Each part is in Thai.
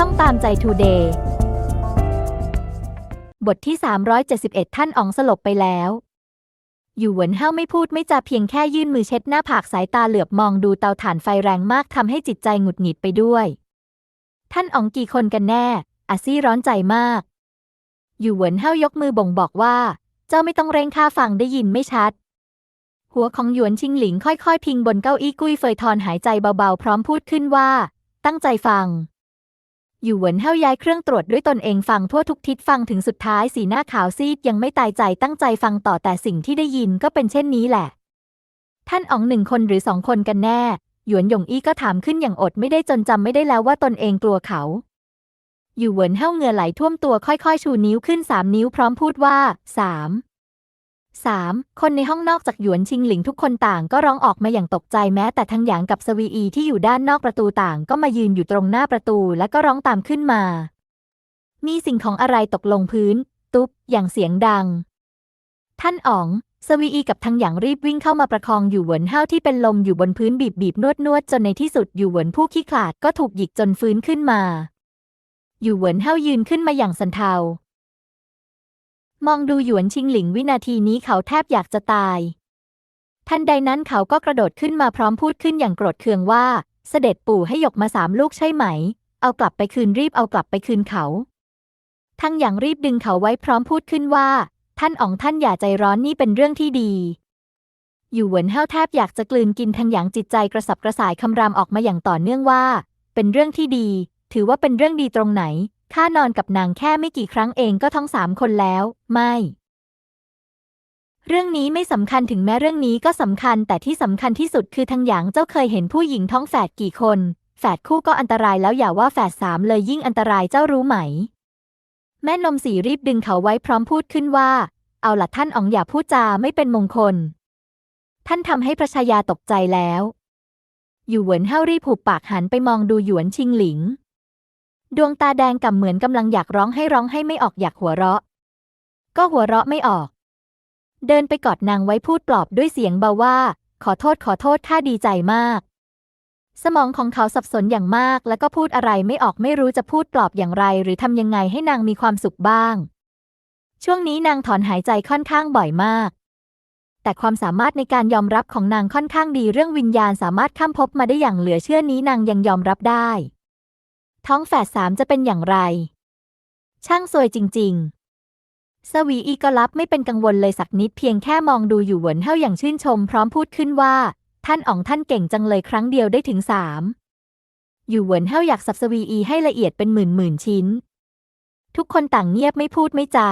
ช่องตามใจทูเดย์บทที่ 371 ท่านอ๋องสลบไปแล้ว อยู่เหวินเฮาไม่พูดไม่จาเพียงแค่ยื่นมือเช็ดหน้าผากสายตาเหลือบมองดูเตาถ่านไฟแรงมากทำให้จิตใจหงุดหงิดไปด้วยท่านอ๋องกี่คนกันแน่ อาซี่ร้อนใจมาก อยู่เหวินเฮายกมือบ่งบอกว่า เจ้าไม่ต้องเร่งค่าฟังได้ยินไม่ชัด หัวของหยวนชิงหลิงค่อยๆ พิงบนเก้าอี้กุ้ยเฟยทอนหายใจเบาๆ พร้อมพูดขึ้นว่า ตั้งใจฟัง อยู่เหวินเฮาย้ายเครื่องตรวจด้วยตนเองฟังทั่วทุกทิศฟังถึงสุดท้ายสีหน้าขาวซีดยังไม่ตายใจตั้งใจฟังต่อแต่สิ่งที่ได้ยินก็เป็นเช่นนี้แหละ ท่านอ๋องหนึ่งคนหรือสองคนกันแน่ หยวนหยงอี้ก็ถามขึ้นอย่างอดไม่ได้จนจำไม่ได้แล้วว่าตนเองกลัวเขา อยู่เหวินเฮาเหงื่อไหลท่วมตัวค่อยๆ ชูนิ้วขึ้นสามนิ้วพร้อมพูดว่าสาม สามคนในห้องนอกจากหยวนชิงหลิงทุกคนต่างก็ร้องออกมาอย่างตกใจแม้แต่ทั้งหยางกับสวีอีที่อยู่ด้านนอกประตูต่างก็มายืนอยู่ตรงหน้าประตูและก็ร้องตามขึ้นมา มีสิ่งของอะไรตกลงพื้น ตุ๊บ อย่างเสียงดัง ท่านอ๋อง สวีอีกับทั้งหยางรีบวิ่งเข้ามาประคองอยู่เหวินเฮาวที่เป็นลมอยู่บนพื้นบีบบีบนวดนวดจนในที่สุดอยู่เหวินผู้ขี้ขลาดก็ถูกหยิกจนฟื้นขึ้นมา อยู่เหวินเฮายืนขึ้นมาอย่างสันเทา มองดูหยวนชิงหลิงวินาทีนี้เขาแทบอยากจะตาย ทันใดนั้นเขาก็กระโดดขึ้นมาพร้อมพูดขึ้นอย่างโกรธเคืองว่า เสด็จปู่ให้หยกมาสามลูกใช่ไหม เอากลับไปคืนรีบเอากลับไปคืนเขา ทั้งอย่างรีบดึงเขาไว้พร้อมพูดขึ้นว่า ท่านอ๋องท่านอย่าใจร้อนนี่เป็นเรื่องที่ดี อยู่เหวินเฮาแทบอยากจะกลืนกินทั้งอย่างจิตใจกระสับกระส่ายคำรามออกมาอย่างต่อเนื่องว่า เป็นเรื่องที่ดี ถือว่าเป็นเรื่องดีตรงไหน ข้านอนกับนางแค่ไม่กี่ครั้งเองก็ท้องสามคนแล้ว ไม่ เรื่องนี้ไม่สำคัญถึงแม้เรื่องนี้ก็สำคัญแต่ที่สำคัญที่สุดคือทั้งหยางเจ้าเคยเห็นผู้หญิงท้องแฝดกี่คน แฝดคู่ก็อันตรายแล้วอย่าว่าแฝดสามเลยยิ่งอันตรายเจ้ารู้ไหม แม่นมสีรีบดึงเขาไว้พร้อมพูดขึ้นว่า เอาละท่านอ๋องอย่าพูดจาไม่เป็นมงคล ท่านทำให้พระชายาตกใจแล้วอยู่เหวินเฮารีบผูกปากหันไปมองดูหยวนชิงหลิง ดวงตาแดงก่ำเหมือนกำลังอยากร้องให้ร้องให้ไม่ออกอยากหัวเราะ ก็หัวเราะไม่ออก เดินไปกอดนางไว้พูดปลอบด้วยเสียงเบาว่า ขอโทษขอโทษข้าดีใจมาก สมองของเขาสับสนอย่างมาก แล้วก็พูดอะไรไม่ออกไม่รู้จะพูดปลอบอย่างไร หรือทำยังไงให้นางมีความสุขบ้าง ช่วงนี้นางถอนหายใจค่อนข้างบ่อยมาก แต่ความสามารถในการยอมรับของนางค่อนข้างดีเรื่องวิญญาณสามารถข้ามภพมาได้อย่างเหลือเชื่อนี้นางยังยอมรับได้ ท้องแฝดสามจะเป็นอย่างไร ช่างซวยจริง ๆ สวีอีก็รับไม่เป็นกังวลเลยสักนิดเพียงแค่มองดูอยู่หวนเฮาอย่างชื่นชม พร้อมพูดขึ้นว่า ท่านอ๋องท่านเก่งจังเลยครั้งเดียวได้ถึงสามอยู่หวนเฮาอยากสับสวีอีให้ละเอียดเป็นหมื่นหมื่นชิ้น ทุกคนต่างเงียบไม่พูดไม่จา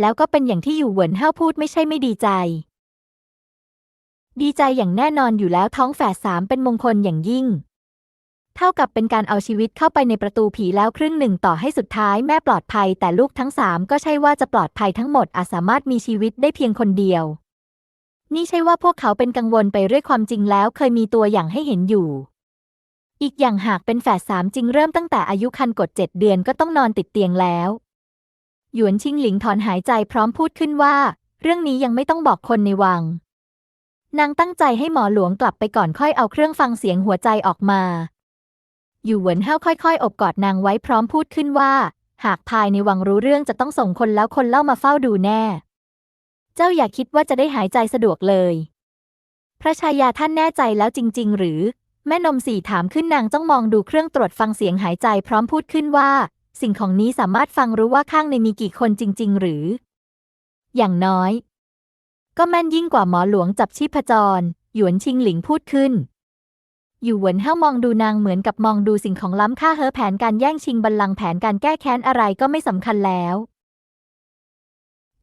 แล้วก็เป็นอย่างที่อยู่หวนเฮาพูดไม่ใช่ไม่ดีใจดีใจอย่างแน่นอนอยู่แล้วท้องแฝดสามเป็นมงคลอย่างยิ่ง เท่ากับเป็นการเอาชีวิตเข้าไปในประตูผีแล้วครึ่งหนึ่งต่อให้สุดท้ายแม่ปลอดภัย แต่ลูกทั้งสามก็ใช่ว่าจะปลอดภัยทั้งหมดอาจสามารถมีชีวิตได้เพียงคนเดียว นี่ใช่ว่าพวกเขาเป็นกังวลไปเรื่อยความจริงแล้วเคยมีตัวอย่างให้เห็นอยู่ อีกอย่างหากเป็นแฝดสามจริงเริ่มตั้งแต่อายุคันกดเจ็ดเดือนก็ต้องนอนติดเตียงแล้ว หยวนชิงหลิงถอนหายใจพร้อมพูดขึ้นว่า เรื่องนี้ยังไม่ต้องบอกคนในวัง นางตั้งใจให้หมอหลวงกลับไปก่อนค่อยเอาเครื่องฟังเสียงหัวใจออกมา อยู่เหวินเฮาค่อยๆ อบกอดนางไว้พร้อมพูดขึ้นว่า หากภายในวังรู้เรื่องจะต้องส่งคนแล้วคนเล่ามาเฝ้าดูแน่ เจ้าอย่าคิดว่าจะได้หายใจสะดวกเลย พระชายาท่านแน่ใจแล้วจริง ๆ หรือ แม่นมสี่ถามขึ้นนางจ้องมองดูเครื่องตรวจฟังเสียงหายใจพร้อมพูดขึ้นว่า สิ่งของนี้สามารถฟังรู้ว่าข้างในมีกี่คนจริง ๆ หรือ อย่างน้อย ก็แม่นยิ่งกว่าหมอหลวงจับชีพจร หยวนชิงหลิงพูดขึ้น อยู่เหวินเฮามองดูนางเหมือนกับมองดูสิ่งของล้ำค่าเฮอแผนการแย่งชิงบัลลังก์แผนการแก้แค้นอะไรก็ไม่สำคัญแล้ว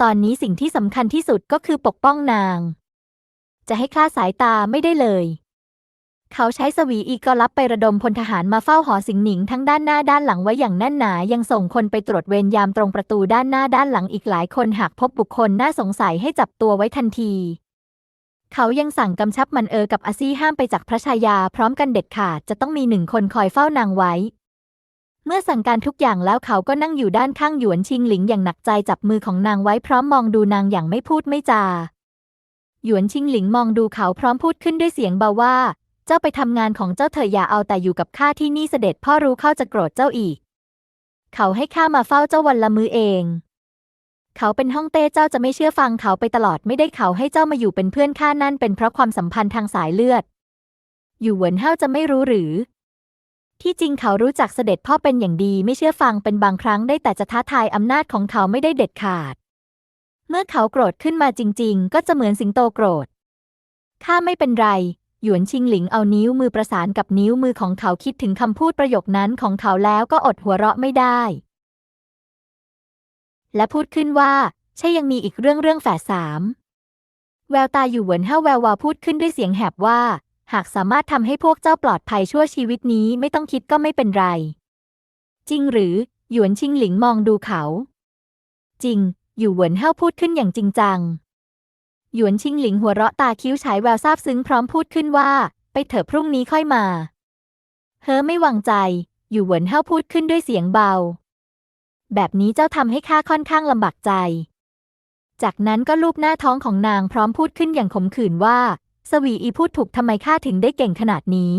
ตอนนี้สิ่งที่สำคัญที่สุดก็คือปกป้องนาง จะให้คลาดสายตาไม่ได้เลย เขาใช้สวีอีก็รับไประดมพลทหารมาเฝ้าหอสิงหนิงทั้งด้านหน้าด้านหลังไว้อย่างแน่นหนายังส่งคนไปตรวจเวรยามตรงประตูด้านหน้าด้านหลังอีกหลายคนหากพบบุคคลน่าสงสัยให้จับตัวไว้ทันที เขายังสั่งกำชับมันเออกับอาซี่ห้ามไปจากพระชายาพร้อมกันเด็ดขาดจะต้องมีหนึ่งคนคอยเฝ้านางไว้ เมื่อสั่งการทุกอย่างแล้วเขาก็นั่งอยู่ด้านข้างหยวนชิงหลิงอย่างหนักใจจับมือของนางไว้พร้อมมองดูนางอย่างไม่พูดไม่จา หยวนชิงหลิงมองดูเขาพร้อมพูดขึ้นด้วยเสียงเบาว่า เจ้าไปทำงานของเจ้าเถอะอย่าเอาแต่อยู่กับข้าที่นี่เสด็จพ่อรู้เข้าจะโกรธเจ้าอีก เขาให้ข้ามาเฝ้าเจ้าวันละมือเอง เขาเป็นห้องเต้เจ้าจะไม่เชื่อฟังเขาไปตลอดไม่ได้เขาให้เจ้ามาอยู่เป็นเพื่อนข้านั่นเป็นเพราะความสัมพันธ์ทางสายเลือด อยู่เหวินเฮาจะไม่รู้หรือ ที่จริงเขารู้จักเสด็จพ่อเป็นอย่างดีไม่เชื่อฟังเป็นบางครั้งได้แต่จะท้าทายอำนาจของเขาไม่ได้เด็ดขาด เมื่อเขาโกรธขึ้นมาจริง ๆ ก็จะเหมือนสิงโตโกรธข้าไม่เป็นไรหยวนชิงหลิงเอานิ้วมือประสานกับนิ้วมือของเขาคิดถึงคำพูดประโยคนั้นของเขาแล้วก็อดหัวเราะไม่ได้ และพูดขึ้นว่า ใช่ยังมีอีกเรื่องเรื่องแฝดสามแววตาอยู่เหวินห้าแวววาวพูดขึ้นด้วยเสียงแหบว่า หากสามารถทำให้พวกเจ้าปลอดภัยชั่วชีวิตนี้ไม่ต้องคิดก็ไม่เป็นไร จริงหรือ หยวนชิงหลิงมองดูเขา จริง อยู่เหวินเฮาพูดขึ้นอย่างจริงจัง หยวนชิงหลิงหัวเราะตาคิ้วฉายแววซาบซึ้งพร้อมพูดขึ้นว่า ไปเถอะพรุ่งนี้ค่อยมา เฮ้อไม่วางใจ อยู่เหวินเฮาพูดขึ้นด้วยเสียงเบา แบบนี้เจ้าทำให้ข้าค่อนข้างลำบากใจ จากนั้นก็ลูบหน้าท้องของนางพร้อมพูดขึ้นอย่างขมขื่นว่า สวีอีพูดถูกทำไมข้าถึงได้เก่งขนาดนี้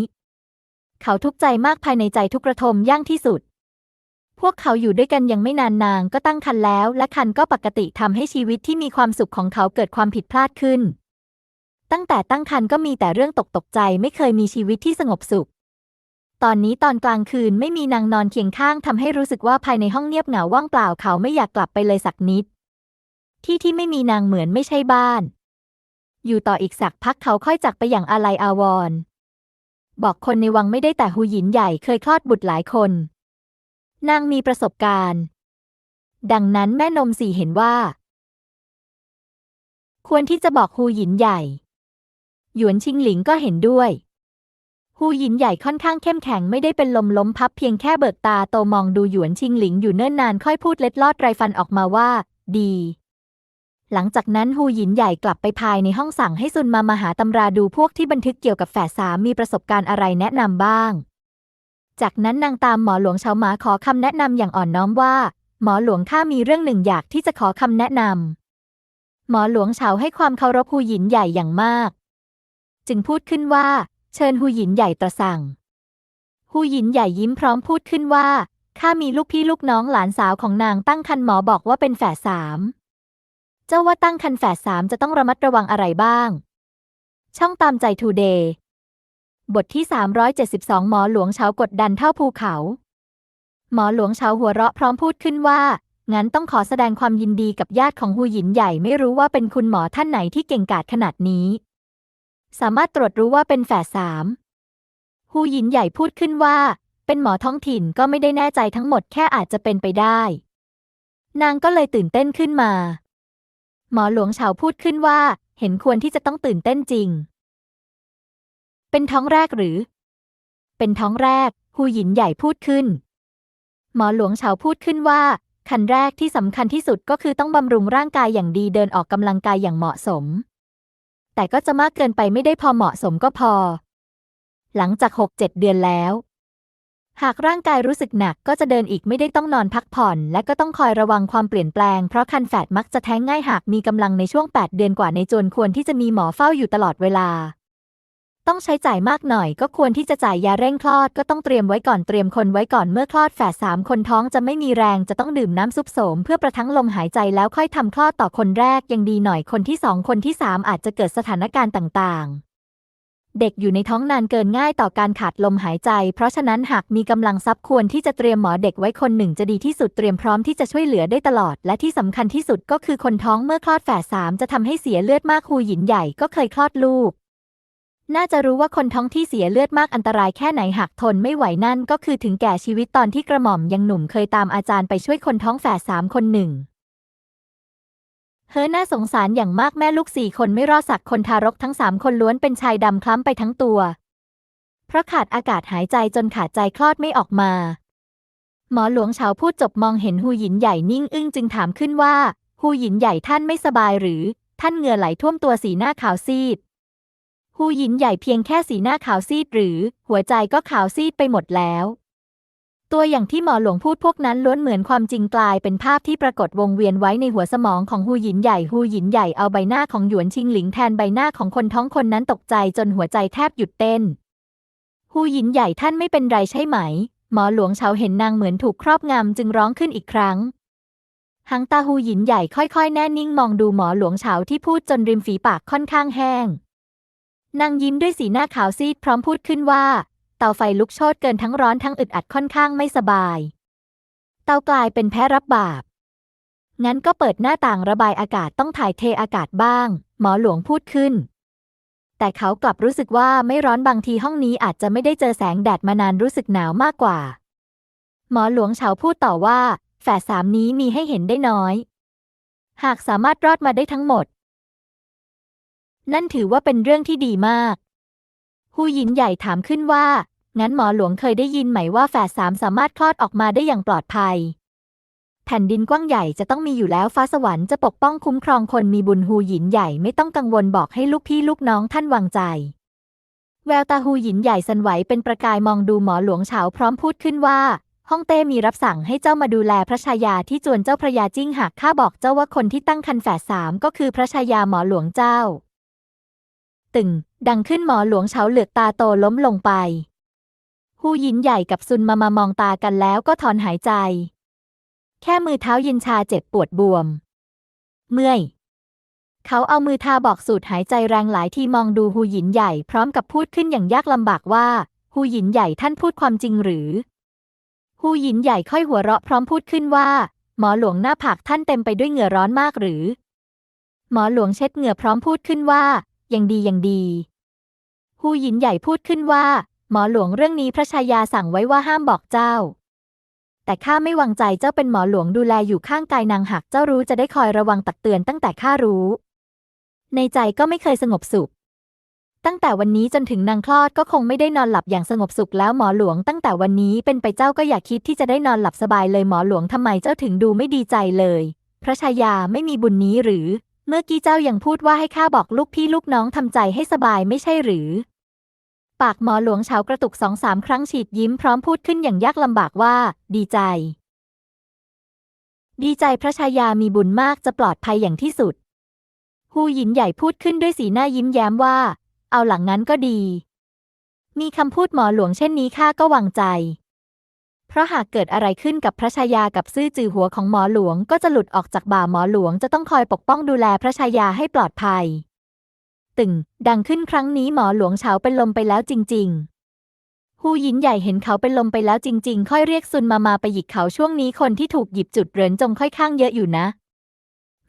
เขาทุกข์ใจมากภายในใจทุกระทมย่างที่สุด พวกเขาอยู่ด้วยกันยังไม่นานนางก็ตั้งครรภ์แล้ว และครรภ์ก็ปกติทำให้ชีวิตที่มีความสุขของเขาเกิดความผิดพลาดขึ้น ตั้งแต่ตั้งครรภ์ก็มีแต่เรื่องตกตกใจไม่เคยมีชีวิตที่สงบสุข ตอนนี้ตอนกลางคืนไม่มีนางนอนเคียงข้างทำให้รู้สึกว่าภายในห้องเงียบเหงาว่างเปล่าเขาไม่อยากกลับไปเลยสักนิด ที่ที่ไม่มีนางเหมือนไม่ใช่บ้าน อยู่ต่ออีกสักพักเขาค่อยจากไปอย่างอาลัยอาวรณ์บอกคนในวังไม่ได้แต่หูหยินใหญ่เคยคลอดบุตรหลายคน นางมีประสบการณ์ ดังนั้นแม่นมสี่เห็นว่า ควรที่จะบอกฮูหยินใหญ่ หยวนชิงหลิงก็เห็นด้วย ฮูหยินใหญ่ค่อนข้างเข้มแข็งไม่ได้เป็นลมล้มพับเพียงแค่เบิกตาโตมองดูหยวนชิงหลิงอยู่เนิ่นนานค่อยพูดเล็ดลอดไรฟันออกมาว่า ดี หลังจากนั้นฮูหยินใหญ่กลับไปภายในห้องสั่งให้ซุนมามาหาตำราดูพวกที่บันทึกเกี่ยวกับแฝดสามมีประสบการณ์อะไรแนะนำบ้าง จากนั้นนางตามหมอหลวงเฉาหมาขอคำแนะนำอย่างอ่อนน้อมว่า หมอหลวงข้ามีเรื่องหนึ่งอยากที่จะขอคำแนะนำหมอหลวงเฉาให้ความเคารพฮูหยินใหญ่อย่างมาก จึงพูดขึ้นว่า เชิญฮูหยินใหญ่ตระสั่งฮูหยินใหญ่ยิ้มพร้อมพูดขึ้นว่า ข้ามีลูกพี่ลูกน้องหลานสาวของนางตั้งครรภ์หมอบอกว่าเป็นแฝดสาม เจ้าว่าตั้งครรภ์แฝดสามจะต้องระมัดระวังอะไรบ้าง ช่องตามใจทูเดย์บทที่ 372 หมอหลวงเฉากดดันเท่าภูเขา หมอหลวงเฉาหัวเราะพร้อมพูดขึ้นว่า งั้นต้องขอแสดงความยินดีกับญาติของฮูหยินใหญ่ไม่รู้ว่าเป็นคุณหมอท่านไหนที่เก่งกาจขนาดนี้ สามารถตรวจรู้ว่าเป็นแฝดสามฮูหยินใหญ่พูดขึ้นว่า เป็นหมอท้องถิ่นก็ไม่ได้แน่ใจทั้งหมดแค่อาจจะเป็นไปได้ นางก็เลยตื่นเต้นขึ้นมา หมอหลวงเฉาพูดขึ้นว่า เห็นควรที่จะต้องตื่นเต้นจริง เป็นท้องแรกหรือ เป็นท้องแรกฮูหยินใหญ่พูดขึ้น หมอหลวงเฉาพูดขึ้นว่าขั้นแรกที่สำคัญที่สุดก็คือต้องบำรุงร่างกายอย่างดีเดินออกกำลังกายอย่างเหมาะสม แต่ก็จะมากเกินไปไม่ได้พอเหมาะสมก็พอ หลังจากหกเจ็ดเดือนแล้ว หากร่างกายรู้สึกหนักก็จะเดินอีกไม่ได้ต้องนอนพักผ่อน และก็ต้องคอยระวังความเปลี่ยนแปลง เพราะคันแฝดมักจะแท้งง่ายหากมีกำลังในช่วง 8 เดือนกว่าในจวนควรที่จะมีหมอเฝ้าอยู่ตลอดเวลา ต้องใช้จ่ายมากหน่อย ก็ควรที่จะจ่ายยาเร่งคลอดก็ต้องเตรียมไว้ก่อนเตรียมคนไว้ก่อนเมื่อคลอดแฝดสามคนท้องจะไม่มีแรงจะต้องดื่มน้ำซุปโสม เพื่อประทังลมหายใจแล้วค่อยทำคลอดต่อคนแรกยังดีหน่อยคนที่สองคนที่สามอาจจะเกิดสถานการณ์ต่างๆเด็กอยู่ในท้องนานเกินง่ายต่อการขาดลมหายใจ เพราะฉะนั้นหากมีกำลังทรัพย์ควรที่จะเตรียมหมอเด็กไว้คนหนึ่งจะดีที่สุดเตรียมพร้อมที่จะช่วยเหลือได้ตลอด และที่สำคัญที่สุดก็คือคนท้องเมื่อคลอดแฝดสามจะทำให้เสียเลือดมากคูหยินใหญ่ก็เคยคลอดลูก น่าจะรู้ว่าคนท้องที่เสียเลือดมากอันตรายแค่ไหนหากทนไม่ไหวนั่นก็คือถึงแก่ชีวิตตอนที่กระหม่อมยังหนุ่มเคยตามอาจารย์ไปช่วยคนท้องแฝดสามคนหนึ่งเฮ้อน่าสงสารอย่างมากแม่ลูกสี่คนไม่รอดสักคนทารกทั้งสามคนล้วนเป็นชายดำคล้ำไปทั้งตัว เพราะขาดอากาศหายใจจนขาดใจคลอดไม่ออกมา หมอหลวงเฉาพูดจบมองเห็นฮูหยินใหญ่นิ่งอึ้งจึงถามขึ้นว่าฮูหยินใหญ่ท่านไม่สบายหรือ ท่านเหงื่อไหลท่วมตัวสีหน้าขาวซีด ฮูหยินใหญ่เพียงแค่สีหน้าขาวซีดหรือ หัวใจก็ขาวซีดไปหมดแล้ว ตัวอย่างที่หมอหลวงพูดพวกนั้นล้วนเหมือนความจริงกลายเป็นภาพที่ปรากฏวงเวียนไว้ในหัวสมองของฮูหยินใหญ่ฮูหยินใหญ่เอาใบหน้าของหยวนชิงหลิงแทนใบหน้าของคนท้องคนนั้นตกใจจนหัวใจแทบหยุดเต้นหูหยินใหญ่ท่านไม่เป็นไรใช่ไหม หมอหลวงเฉาเห็นนางเหมือนถูกครอบงำจึงร้องขึ้นอีกครั้งหางตาหูหยินใหญ่ค่อยๆ แน่นิ่งมองดูหมอหลวงเฉาที่พูดจนริมฝีปากค่อนข้างแห้ง นางยิ้มด้วยสีหน้าขาวซีดพร้อมพูดขึ้นว่า เตาไฟลุกโชนเกินทั้งร้อนทั้งอึดอัดค่อนข้างไม่สบาย เตากลายเป็นแพ้รับบาป งั้นก็เปิดหน้าต่างระบายอากาศต้องถ่ายเทอากาศบ้าง หมอหลวงพูดขึ้น แต่เขากลับรู้สึกว่าไม่ร้อนบางทีห้องนี้อาจจะไม่ได้เจอแสงแดดมานานรู้สึกหนาวมากกว่า หมอหลวงเฉาพูดต่อว่า แฝดสามนี้มีให้เห็นได้น้อย หากสามารถรอดมาได้ทั้งหมด นั่นถือว่าเป็นเรื่องที่ดีมากฮูหยินใหญ่ถามขึ้นว่า งั้นหมอหลวงเคยได้ยินไหมว่าแฝดสามสามารถคลอดออกมาได้อย่างปลอดภัย แผ่นดินกว้างใหญ่จะต้องมีอยู่แล้วฟ้าสวรรค์จะปกป้องคุ้มครองคนมีบุญฮูหยินใหญ่ไม่ต้องกังวลบอกให้ลูกพี่ลูกน้องท่านวางใจ แววตาฮูหยินใหญ่สันไหวเป็นประกายมองดูหมอหลวงเฉาพร้อมพูดขึ้นว่าฮ่องเต้มีรับสั่งให้เจ้ามาดูแลพระชายาที่จวนเจ้าพระยาจิ้งหากข้าบอกเจ้าว่าคนที่ตั้งคันแฝดสามก็คือพระชายาหมอหลวงเจ้า ตึง ดังขึ้นหมอหลวงเฉาเหลือกตาโตล้มลงไป ฮูหยินใหญ่กับซุนมามามองตากันแล้วก็ถอนหายใจ แค่มือเท้าเย็นชาเจ็บปวดบวม เมื่อย เขาเอามือทาบอกสูดหายใจแรงหลายทีมองดูฮูหยินใหญ่พร้อมกับพูดขึ้นอย่างยากลำบากว่าฮูหยินใหญ่ท่านพูดความจริงหรือฮูหยินใหญ่ค่อยหัวเราะพร้อมพูดขึ้นว่า หมอหลวงหน้าผากท่านเต็มไปด้วยเหงื่อร้อนมากหรือ หมอหลวงเช็ดเหงื่อพร้อมพูดขึ้นว่า ยังดียังดีฮูหยินใหญ่พูดขึ้นว่า หมอหลวงเรื่องนี้พระชายาสั่งไว้ว่าห้ามบอกเจ้า แต่ข้าไม่วางใจเจ้าเป็นหมอหลวงดูแลอยู่ข้างกายนางหากเจ้ารู้จะได้คอยระวังตักเตือนตั้งแต่ข้ารู้ ในใจก็ไม่เคยสงบสุข ตั้งแต่วันนี้จนถึงนางคลอดก็คงไม่ได้นอนหลับอย่างสงบสุขแล้วหมอหลวงตั้งแต่วันนี้เป็นไปเจ้าก็อย่าคิดที่จะได้นอนหลับสบายเลยหมอหลวงทำไมเจ้าถึงดูไม่ดีใจเลย พระชายาไม่มีบุญนี้หรือ เมื่อกี้เจ้ายังพูดว่าให้ข้าบอกลูกพี่ลูกน้องทำใจให้สบายไม่ใช่หรือ ปากหมอหลวงเฉากระตุกสองสามครั้งฉีดยิ้มพร้อมพูดขึ้นอย่างยากลำบากว่า ดีใจ ดีใจพระชายามีบุญมากจะปลอดภัยอย่างที่สุด ฮูหยินใหญ่พูดขึ้นด้วยสีหน้ายิ้มแย้มว่า เอาหลังงั้นก็ดี มีคำพูดหมอหลวงเช่นนี้ข้าก็วางใจ เพราะหากเกิดอะไรขึ้นกับพระชายากับซื่อจือหัวของหมอหลวงก็จะหลุดออกจากบ่าหมอหลวงจะต้องคอยปกป้องดูแลพระชายาให้ปลอดภัย ตึง ดังขึ้นครั้งนี้หมอหลวงเฉาเป็นลมไปแล้วจริงๆฮูยินใหญ่เห็นเขาเป็นลมไปแล้วจริง ๆ ค่อยเรียกซุนมามาไปหยิกเขาช่วงนี้คนที่ถูกหยิบจุดเรินจงค่อยข้างเยอะอยู่นะ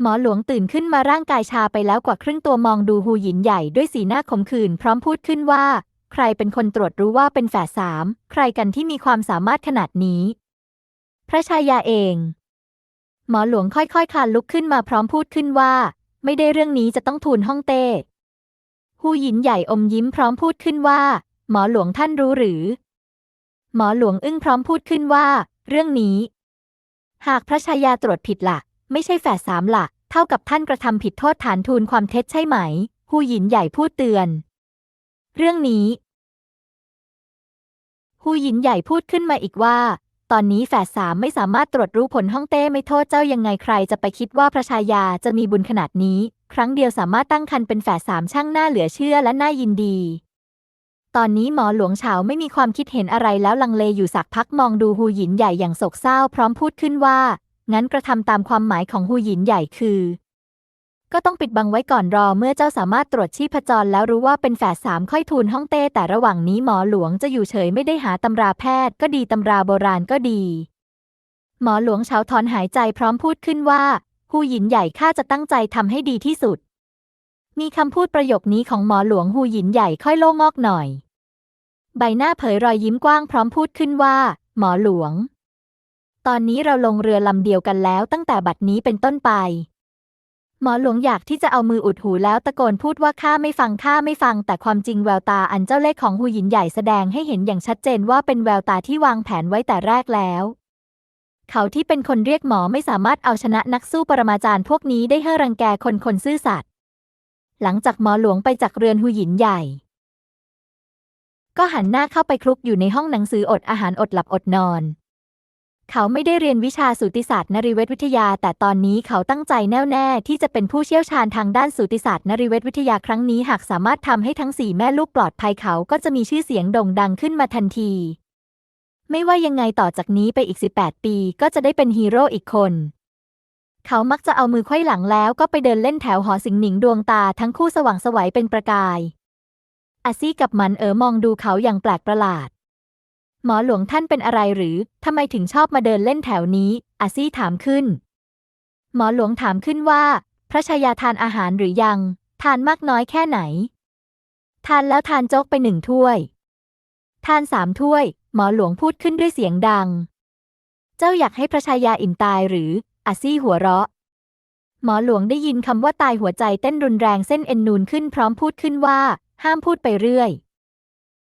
หมอหลวงตื่นขึ้นมาร่างกายชาไปแล้วกว่าครึ่งตัวมองดูฮูหยินใหญ่ด้วยสีหน้าขมขื่นพร้อมพูดขึ้นว่า ใครเป็นคนตรวจรู้ว่าเป็นแฝดสาม ใครกันที่มีความสามารถขนาดนี้ พระชายาเอง หมอหลวงค่อยๆคคลานลุกขึ้นมาพร้อมพูดขึ้นว่า ไม่ได้เรื่องนี้จะต้องทูลห้องเต้ฮูหยินใหญ่อมยิ้มพร้อมพูดขึ้นว่า หมอหลวงท่านรู้หรือ หมอหลวงอึ้งพร้อมพูดขึ้นว่า เรื่องนี้ หากพระชายาตรวจผิดละ่ะ ไม่ใช่แฝดสามละ่ะ เท่ากับท่านกระทำผิดโทษฐานทูลความเท็จใช่ไหมฮูหยินใหญ่พูดเตือน เรื่องนี้ฮูหยินใหญ่พูดขึ้นมาอีกว่า ตอนนี้แฝดสามไม่สามารถตรวจรู้ผลห้องเต้ไม่โทษเจ้ายังไงใครจะไปคิดว่าพระชายาจะมีบุญขนาดนี้ ครั้งเดียวสามารถตั้งครรภ์เป็นแฝดสามช่างหน่าเหลือเชื่อและน่ายินดี ตอนนี้หมอหลวงเฉาไม่มีความคิดเห็นอะไรแล้วลังเลอยู่สักพักมองดูฮูหยินใหญ่อย่างโศกเศร้าพร้อมพูดขึ้นว่า งั้นกระทำตามความหมายของฮูหยินใหญ่คือ ก็ต้องปิดบังไว้ก่อนรอเมื่อเจ้าสามารถตรวจชีพจรแล้วรู้ว่าเป็นแฝดสามค่อยทูลห้องเต้แต่ระหว่างนี้หมอหลวงจะอยู่เฉยไม่ได้หาตำราแพทย์ ก็ดีตำราโบราณก็ดี หมอหลวงเฉาถอนหายใจพร้อมพูดขึ้นว่าฮูหยินใหญ่ข้าจะตั้งใจทำให้ดีที่สุด มีคำพูดประโยคนี้ของหมอหลวงฮูหยินใหญ่ค่อยโล่งอกหน่อย ใบหน้าเผยรอยยิ้มกว้างพร้อมพูดขึ้นว่า หมอหลวง ตอนนี้เราลงเรือลำเดียวกันแล้วตั้งแต่บัดนี้เป็นต้นไป หมอหลวงอยากที่จะเอามืออุดหูแล้วตะโกนพูดว่าข้าไม่ฟังข้าไม่ฟัง แต่ความจริงแววตาอันเจ้าเล่ห์ของฮูหยินใหญ่แสดงให้เห็นอย่างชัดเจนว่าเป็นแววตาที่วางแผนไว้แต่แรกแล้ว เขาที่เป็นคนเรียกหมอไม่สามารถเอาชนะนักสู้ปรมาจารย์พวกนี้ได้เฮ่อรังแกคนคนซื่อสัตย์หลังจากหมอหลวงไปจากเรือนฮูหยินใหญ่ ก็หันหน้าเข้าไปคลุกอยู่ในห้องหนังสืออดอาหารอดหลับอดนอน เขาไม่ได้เรียนวิชาสูติศาสตร์นริเวศวิทยา แต่ตอนนี้เขาตั้งใจแน่วแน่ที่จะเป็นผู้เชี่ยวชาญทางด้านสูติศาสตร์นริเวศวิทยาครั้งนี้หากสามารถทำให้ทั้งสี่แม่ลูกปลอดภัยเขาก็จะมีชื่อเสียงโด่งดังขึ้นมาทันที ไม่ว่ายังไงต่อจากนี้ไปอีก 18 ปีก็จะได้เป็นฮีโร่อีกคน เขามักจะเอามือไขว้หลังแล้วก็ไปเดินเล่นแถวหอสิงหนิงดวงตาทั้งคู่สว่างสวัยเป็นประกายอาซี่กับหมันเอ๋อมองดูเขาอย่างแปลกประหลาด หมอหลวงท่านเป็นอะไรหรือทำไมถึงชอบมาเดินเล่นแถวนี้อาซี่ถามขึ้น หมอหลวงถามขึ้นว่า พระชายาทานอาหารหรือยัง ทานมากน้อยแค่ไหน ทานแล้วทานโจ๊กไปหนึ่งถ้วย ทานสามถ้วย หมอหลวงพูดขึ้นด้วยเสียงดัง เจ้าอยากให้พระชายาอิ่มตายหรืออาซี่หัวเราะ หมอหลวงได้ยินคำว่าตายหัวใจเต้นรุนแรงเส้นเอ็นนูนขึ้นพร้อมพูดขึ้นว่า ห้ามพูดไปเรื่อย